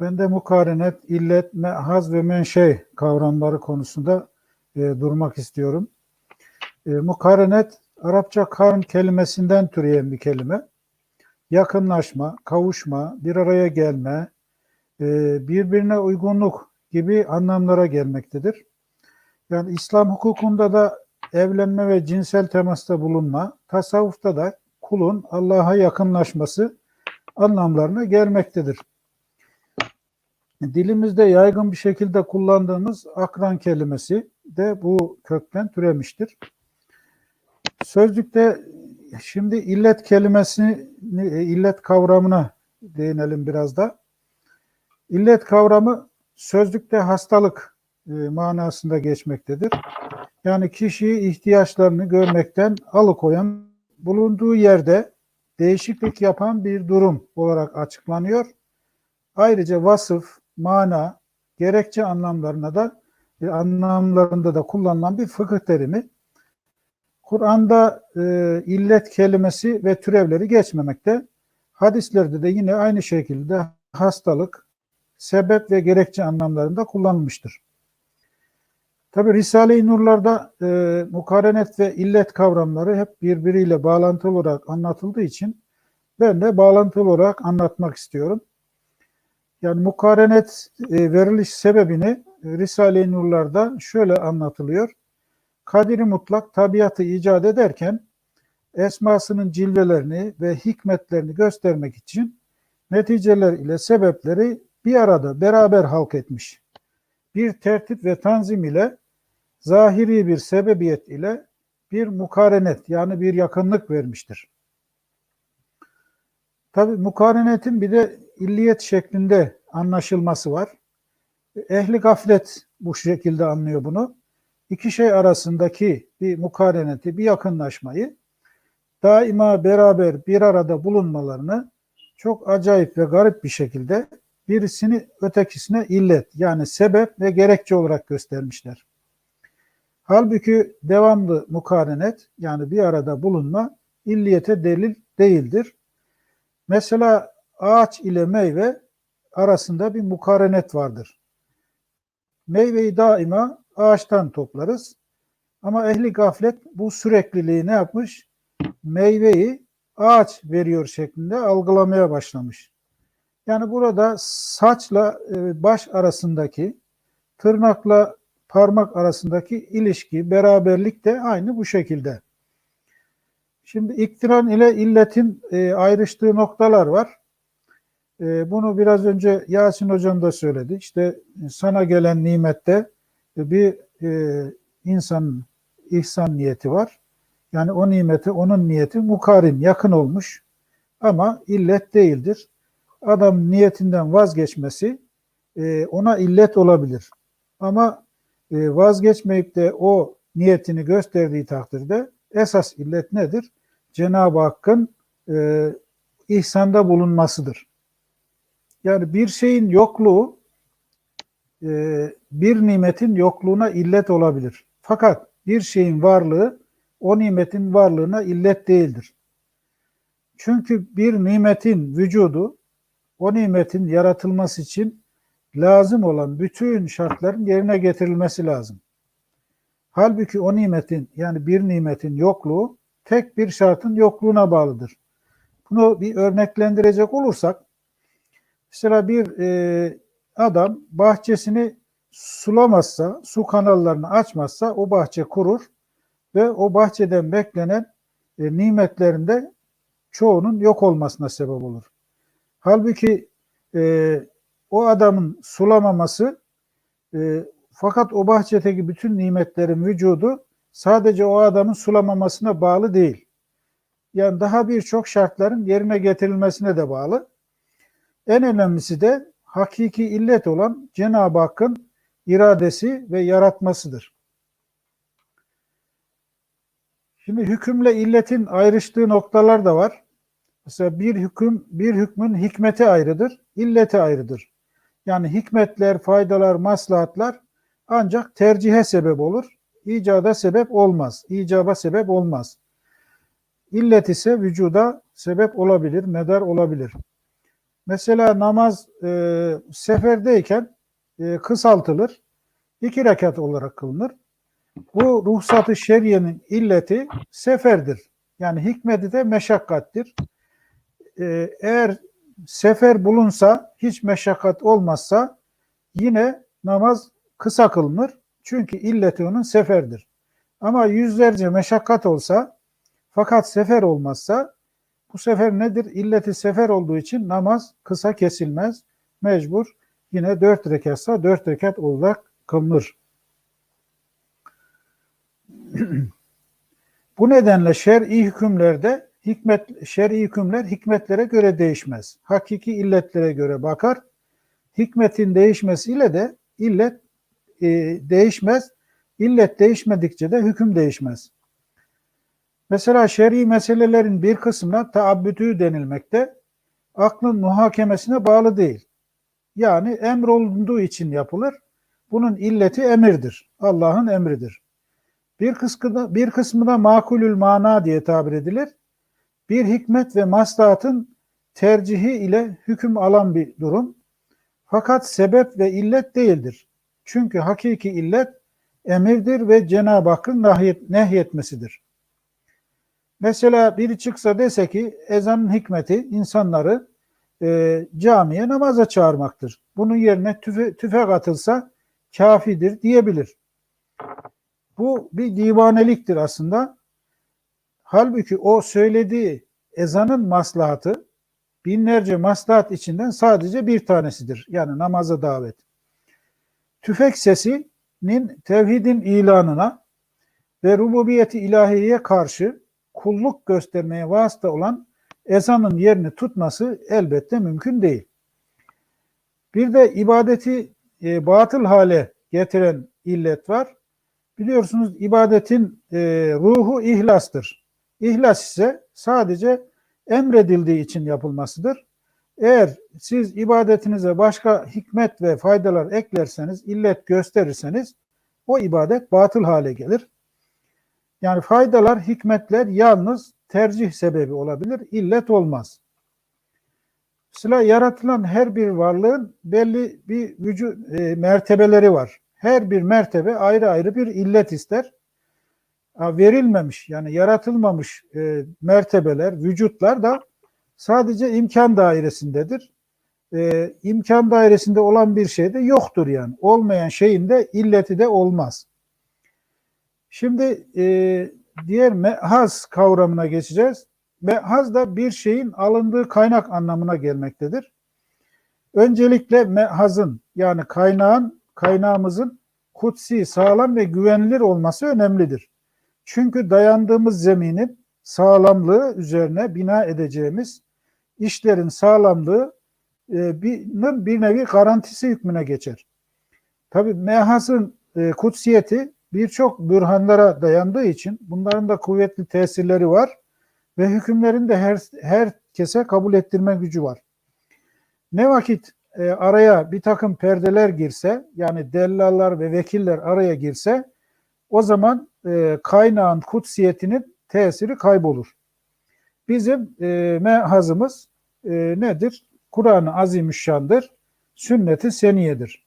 Ben de mukarenet, illet, mehaz ve menşe kavramları konusunda e, durmak istiyorum. E, mukarenet, Arapça karn kelimesinden türeyen bir kelime. Yakınlaşma, kavuşma, bir araya gelme, e, birbirine uygunluk gibi anlamlara gelmektedir. Yani İslam hukukunda da evlenme ve cinsel temasta bulunma, tasavvufta da kulun Allah'a yakınlaşması anlamlarına gelmektedir. Dilimizde yaygın bir şekilde kullandığımız akran kelimesi de bu kökten türemiştir. Sözlükte şimdi illet kelimesini, illet kavramına değinelim biraz da. İllet kavramı sözlükte hastalık e, manasında geçmektedir. Yani kişiyi ihtiyaçlarını görmekten alıkoyan, bulunduğu yerde değişiklik yapan bir durum olarak açıklanıyor. Ayrıca vasıf, mana, gerekçe anlamlarına da e, anlamlarında da kullanılan bir fıkıh terimi. Kur'an'da e, illet kelimesi ve türevleri geçmemekte. Hadislerde de yine aynı şekilde hastalık, sebep ve gerekçe anlamlarında kullanılmıştır. Tabi Risale-i Nurlar'da e, mukarenet ve illet kavramları hep birbiriyle bağlantılı olarak anlatıldığı için ben de bağlantılı olarak anlatmak istiyorum. Yani mukarenet e, veriliş sebebini e, Risale-i Nurlar'da şöyle anlatılıyor. Kadiri mutlak tabiatı icat ederken esmasının cilvelerini ve hikmetlerini göstermek için neticeler ile sebepleri bir arada beraber halk etmiş. Bir tertip ve tanzim ile zahiri bir sebebiyet ile bir mukarenet yani bir yakınlık vermiştir. Tabi mukarenetin bir de illiyet şeklinde anlaşılması var. Ehli gaflet bu şekilde anlıyor bunu. İki şey arasındaki bir mukareneti, bir yakınlaşmayı daima beraber bir arada bulunmalarını çok acayip ve garip bir şekilde birisini ötekisine illet yani sebep ve gerekçe olarak göstermişler. Halbuki devamlı mukarenet yani bir arada bulunma illiyete delil değildir. Mesela ağaç ile meyve arasında bir mukarenet vardır. Meyveyi daima ağaçtan toplarız. Ama ehli gaflet bu sürekliliği ne yapmış? Meyveyi ağaç veriyor şeklinde algılamaya başlamış. Yani burada saçla e, baş arasındaki, tırnakla parmak arasındaki ilişki, beraberlik de aynı bu şekilde. Şimdi iktiran ile illetin e, ayrıştığı noktalar var. E, bunu biraz önce Yasin Hocam da söyledi. İşte sana gelen nimette bir e, insanın ihsan niyeti var. Yani o nimeti, onun niyeti mukarin, yakın olmuş ama illet değildir. Adam niyetinden vazgeçmesi e, ona illet olabilir. Ama e, vazgeçmeyip de o niyetini gösterdiği takdirde esas illet nedir? Cenab-ı Hakk'ın e, ihsanda bulunmasıdır. Yani bir şeyin yokluğu e, bir nimetin yokluğuna illet olabilir. Fakat bir şeyin varlığı o nimetin varlığına illet değildir. Çünkü bir nimetin vücudu o nimetin yaratılması için lazım olan bütün şartların yerine getirilmesi lazım. Halbuki o nimetin yani bir nimetin yokluğu tek bir şartın yokluğuna bağlıdır. Bunu bir örneklendirecek olursak mesela bir e, adam bahçesini sulamazsa, su kanallarını açmazsa o bahçe kurur ve o bahçeden beklenen e, nimetlerinde çoğunun yok olmasına sebep olur. Halbuki e, o adamın sulamaması e, fakat o bahçedeki bütün nimetlerin vücudu sadece o adamın sulamamasına bağlı değil. Yani daha birçok şartların yerine getirilmesine de bağlı. En önemlisi de hakiki illet olan Cenab-ı Hakk'ın iradesi ve yaratmasıdır. Şimdi hükümle illetin ayrıştığı noktalar da var. Mesela bir hüküm bir hükmün hikmeti ayrıdır, illeti ayrıdır. Yani hikmetler, faydalar, maslahatlar ancak tercihe sebep olur. İcada sebep olmaz. İcaba sebep olmaz. İllet ise vücuda sebep olabilir, medar olabilir. Mesela namaz e, seferdeyken e, kısaltılır. iki rekat olarak kılınır. Bu ruhsatı şeriyenin illeti seferdir. Yani hikmeti de meşakkattir. E, eğer sefer bulunsa, hiç meşakkat olmazsa yine namaz kısa kılınır. Çünkü illeti onun seferdir. Ama yüzlerce meşakkat olsa fakat sefer olmazsa bu sefer nedir? İlleti sefer olduğu için namaz kısa kesilmez. Mecbur yine dört rekatsa dört rekat olarak kılınır. Bu nedenle şer'i hükümlerde hikmet şer'i hükümler hikmetlere göre değişmez. Hakiki illetlere göre bakar. Hikmetin değişmesiyle de illet e, değişmez. İllet değişmedikçe de hüküm değişmez. Mesela şer'i meselelerin bir kısmına taabbütü denilmekte. Aklın muhakemesine bağlı değil. Yani emrolunduğu için yapılır. Bunun illeti emirdir. Allah'ın emridir. Bir kısmı da, bir kısmı da makulül mana diye tabir edilir. Bir hikmet ve maslahatın tercihi ile hüküm alan bir durum. Fakat sebep ve illet değildir. Çünkü hakiki illet emirdir ve Cenab-ı Hakk'ın nehyetmesidir. Mesela biri çıksa dese ki ezanın hikmeti insanları e, camiye namaza çağırmaktır. Bunun yerine tüfe, tüfek atılsa kafidir diyebilir. Bu bir divaneliktir aslında. Halbuki o söylediği ezanın maslahatı binlerce maslahat içinden sadece bir tanesidir. Yani namaza davet. Tüfek sesinin tevhidin ilanına ve rububiyeti ilahiyeye karşı kulluk göstermeye vasıta olan ezanın yerini tutması elbette mümkün değil. Bir de ibadeti e, batıl hale getiren illet var. Biliyorsunuz ibadetin e, ruhu ihlastır. İhlas ise sadece emredildiği için yapılmasıdır. Eğer siz ibadetinize başka hikmet ve faydalar eklerseniz, illet gösterirseniz o ibadet batıl hale gelir. Yani faydalar, hikmetler yalnız tercih sebebi olabilir, illet olmaz. Mesela yaratılan her bir varlığın belli bir vücut e, mertebeleri var. Her bir mertebe ayrı ayrı bir illet ister. Verilmemiş yani yaratılmamış e, mertebeler, vücutlar da sadece imkan dairesindedir. E, imkan dairesinde olan bir şey de yoktur yani. Olmayan şeyin de illeti de olmaz. Şimdi e, diğer mehaz kavramına geçeceğiz. Mehaz da bir şeyin alındığı kaynak anlamına gelmektedir. Öncelikle mehazın yani kaynağın, kaynağımızın kutsi, sağlam ve güvenilir olması önemlidir. Çünkü dayandığımız zeminin sağlamlığı üzerine bina edeceğimiz işlerin sağlamlığı e, bir, nevi garantisi hükmüne geçer. Tabi mehasın e, kutsiyeti birçok bürhanlara dayandığı için bunların da kuvvetli tesirleri var ve hükümlerin de her, herkese kabul ettirme gücü var. Ne vakit e, araya bir takım perdeler girse yani dellallar ve vekiller araya girse o zaman kaynağın kutsiyetinin tesiri kaybolur. Bizim e, mehazımız e, nedir? Kur'an-ı Azimüşşan'dır, sünnet-i seniyedir.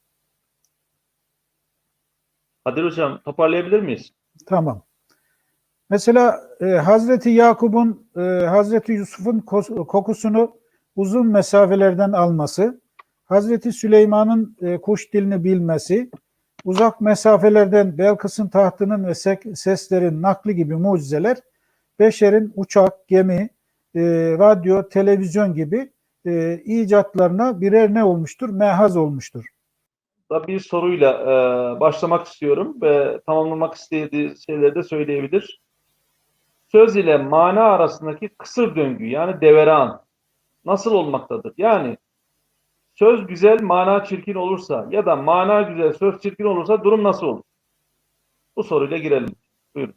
Kadir Hocam toparlayabilir miyiz? Tamam. Mesela e, Hazreti Yakup'un e, Hazreti Yusuf'un kokusunu uzun mesafelerden alması, Hazreti Süleyman'ın e, kuş dilini bilmesi, uzak mesafelerden Belkıs'ın tahtının ve seslerin nakli gibi mucizeler, beşerin uçak, gemi, e, radyo, televizyon gibi e, icatlarına birer ne olmuştur? Mehaz olmuştur bir soruyla e, başlamak istiyorum ve tamamlamak istediği şeyleri de söyleyebilir. Söz ile mana arasındaki kısır döngü yani deveran nasıl olmaktadır? Yani söz güzel, mana çirkin olursa ya da mana güzel, söz çirkin olursa durum nasıl olur? Bu soruyla girelim. Buyurun.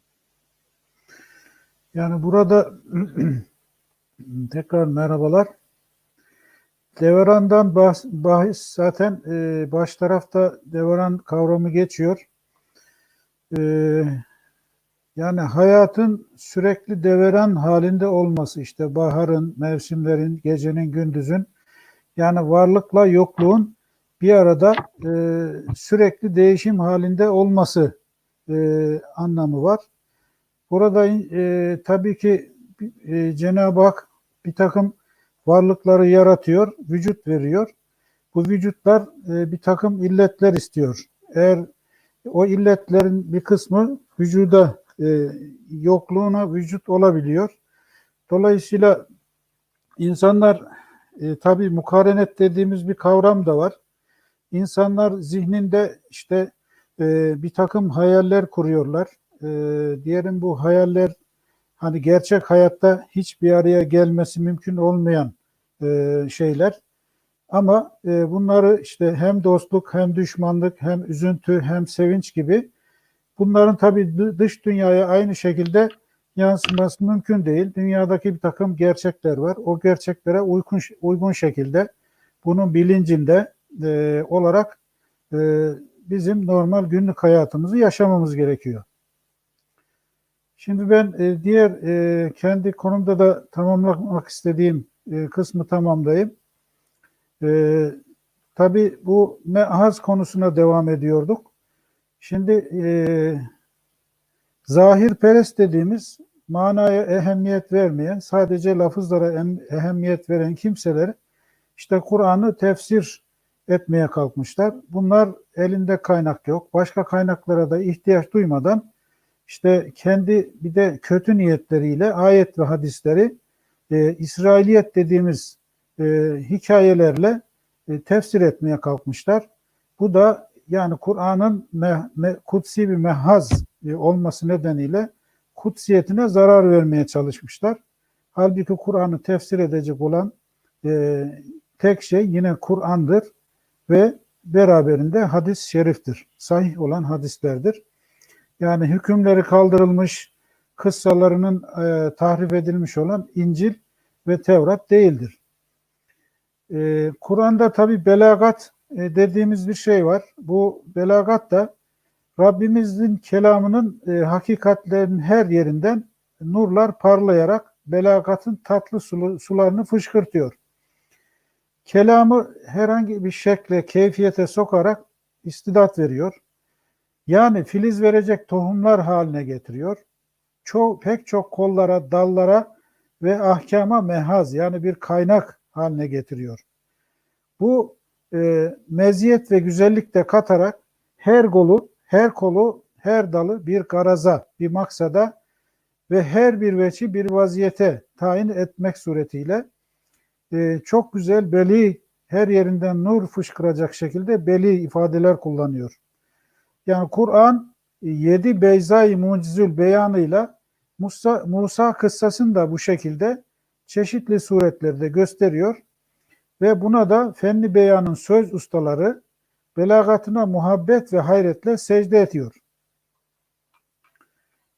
Yani burada tekrar merhabalar. Devrandan bahs, bahis zaten e, baş tarafta devran kavramı geçiyor. E, yani hayatın sürekli devran halinde olması işte baharın, mevsimlerin, gecenin, gündüzün Yani varlıkla yokluğun bir arada e, sürekli değişim halinde olması e, anlamı var. Burada e, tabii ki e, Cenab-ı Hak bir takım varlıkları yaratıyor, vücut veriyor. Bu vücutlar e, bir takım illetler istiyor. Eğer o illetlerin bir kısmı vücuda e, yokluğuna vücut olabiliyor. Dolayısıyla insanlar e, tabii mukarenet dediğimiz bir kavram da var. İnsanlar zihninde işte e, bir takım hayaller kuruyorlar. E, diyelim bu hayaller hani gerçek hayatta hiçbir araya gelmesi mümkün olmayan e, şeyler. Ama e, bunları işte hem dostluk hem düşmanlık hem üzüntü hem sevinç gibi bunların tabii dı- dış dünyaya aynı şekilde yansıması mümkün değil. Dünyadaki bir takım gerçekler var. O gerçeklere uygun, uygun şekilde bunun bilincinde e, olarak e, bizim normal günlük hayatımızı yaşamamız gerekiyor. Şimdi ben e, diğer e, kendi konumda da tamamlamak istediğim e, kısmı tamamlayayım. E, tabii bu meaz konusuna devam ediyorduk. Şimdi e, zahirperest dediğimiz manaya ehemmiyet vermeyen, sadece lafızlara em- ehemmiyet veren kimseler işte Kur'an'ı tefsir etmeye kalkmışlar. Bunlar elinde kaynak yok. Başka kaynaklara da ihtiyaç duymadan işte kendi bir de kötü niyetleriyle ayet ve hadisleri e, İsrailiyet dediğimiz e, hikayelerle e, tefsir etmeye kalkmışlar. Bu da yani Kur'an'ın kutsi bir mehaz e, olması nedeniyle kutsiyetine zarar vermeye çalışmışlar. Halbuki Kur'an'ı tefsir edecek olan e, tek şey yine Kur'an'dır ve beraberinde hadis-i şeriftir. Sahih olan hadislerdir. Yani hükümleri kaldırılmış, kıssalarının e, tahrif edilmiş olan İncil ve Tevrat değildir. E, Kur'an'da tabi belagat e, dediğimiz bir şey var. Bu belagat da Rabbimizin kelamının e, hakikatlerin her yerinden nurlar parlayarak belagatın tatlı sulu- sularını fışkırtıyor. Kelamı herhangi bir şekle, keyfiyete sokarak istidat veriyor. Yani filiz verecek tohumlar haline getiriyor. Çok, pek çok kollara, dallara ve ahkama mehaz yani bir kaynak haline getiriyor. Bu e, meziyet ve güzellik de katarak her kolu, her kolu, her dalı bir garaza, bir maksada ve her bir veçi bir vaziyete tayin etmek suretiyle e, çok güzel beli her yerinden nur fışkıracak şekilde beli ifadeler kullanıyor. Yani Kur'an e, yedi beyzai mucizül beyanıyla Musa, Musa kıssasını da bu şekilde çeşitli suretlerde gösteriyor ve buna da fenli beyanın söz ustaları belagatına muhabbet ve hayretle secde ediyor.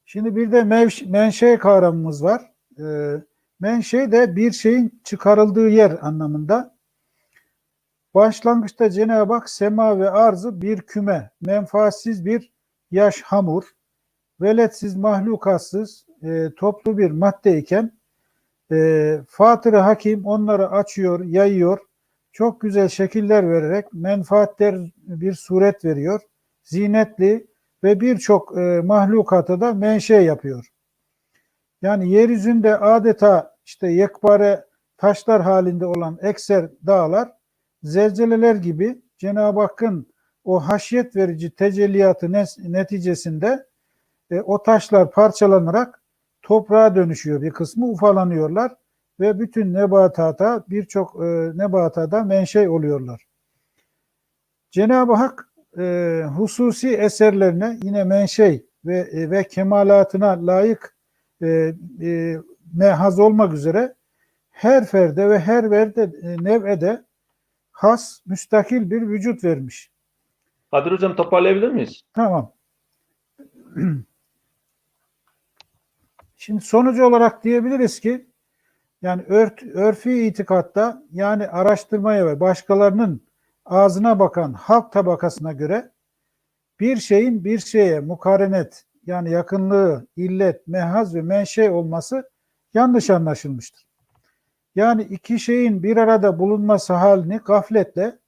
Şimdi bir de mevş, menşe kavramımız var. Ee, menşe de bir şeyin çıkarıldığı yer anlamında. Başlangıçta Cenab-ı Hak sema ve arzı bir küme, menfaatsiz bir yaş hamur, veletsiz mahlukatsız e, toplu bir maddeyken e, Fatır-ı Hakim onları açıyor, yayıyor, çok güzel şekiller vererek menfaatler bir suret veriyor, zinetli ve birçok e, mahlukata da menşe yapıyor. Yani yeryüzünde adeta işte yekpare taşlar halinde olan ekser dağlar zelzeleler gibi Cenab-ı Hakk'ın o haşyet verici tecelliyatı neticesinde e, o taşlar parçalanarak toprağa dönüşüyor. Bir kısmı ufalanıyorlar ve bütün nebatata birçok e, nebatada menşe oluyorlar. Cenab-ı Hak e, hususi eserlerine yine menşe ve e, ve kemalatına layık e, e, mehaz olmak üzere her ferde ve her verde e, nev'ede has, müstakil bir vücut vermiş. Kadir Hocam toparlayabilir miyiz? Tamam. Şimdi sonucu olarak diyebiliriz ki yani ört, örfi itikatta yani araştırmaya ve başkalarının ağzına bakan halk tabakasına göre bir şeyin bir şeye mukarenet yani yakınlığı, illet, mehaz ve menşe olması yanlış anlaşılmıştır. Yani iki şeyin bir arada bulunması halini gafletle,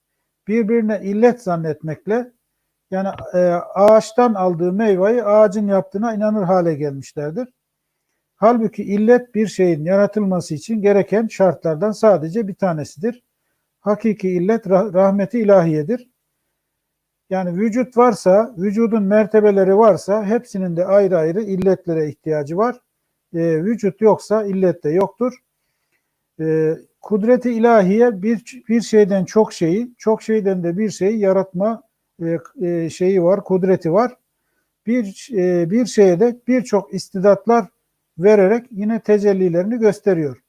birbirine illet zannetmekle, yani e, ağaçtan aldığı meyveyi ağacın yaptığına inanır hale gelmişlerdir. Halbuki illet bir şeyin yaratılması için gereken şartlardan sadece bir tanesidir. Hakiki illet rah- rahmeti ilahiyedir. Yani vücut varsa, vücudun mertebeleri varsa hepsinin de ayrı ayrı illetlere ihtiyacı var. E, vücut yoksa illet de yoktur. E, kudreti ilahiye bir, bir şeyden çok şeyi, çok şeyden de bir şeyi yaratma e, e, şeyi var, kudreti var. Bir e, bir şeye de birçok istidatlar vererek yine tecellilerini gösteriyor.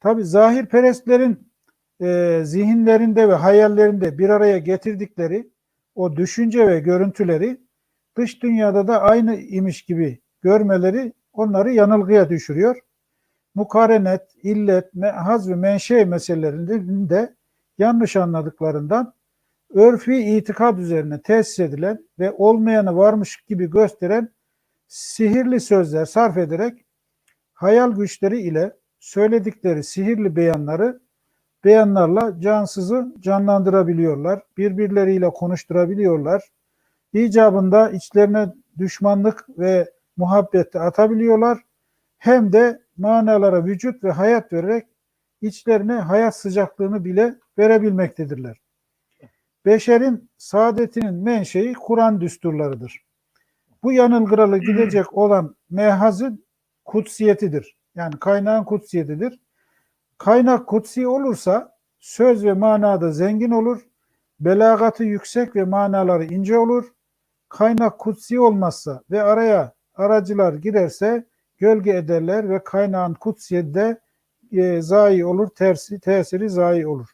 Tabi zahir perestlerin e, zihinlerinde ve hayallerinde bir araya getirdikleri o düşünce ve görüntüleri dış dünyada da aynı imiş gibi görmeleri onları yanılgıya düşürüyor. Mukarenet, illet, mehaz ve menşe meselelerinde yanlış anladıklarından örfi itikad üzerine tesis edilen ve olmayanı varmış gibi gösteren sihirli sözler sarf ederek hayal güçleri ile söyledikleri sihirli beyanları beyanlarla cansızı canlandırabiliyorlar. Birbirleriyle konuşturabiliyorlar. İcabında içlerine düşmanlık ve muhabbeti atabiliyorlar. Hem de manalara vücut ve hayat vererek içlerine hayat sıcaklığını bile verebilmektedirler. Beşerin saadetinin menşei Kur'an düsturlarıdır. Bu yanılgıralı gidecek olan mehazın kutsiyetidir. Yani kaynağın kutsiyetidir. Kaynak kutsi olursa söz ve manada zengin olur. Belagatı yüksek ve manaları ince olur. Kaynak kutsi olmazsa ve araya aracılar girerse gölge ederler ve kaynağın kutsiyeti de e, zayi olur, tersi, tesiri zayi olur.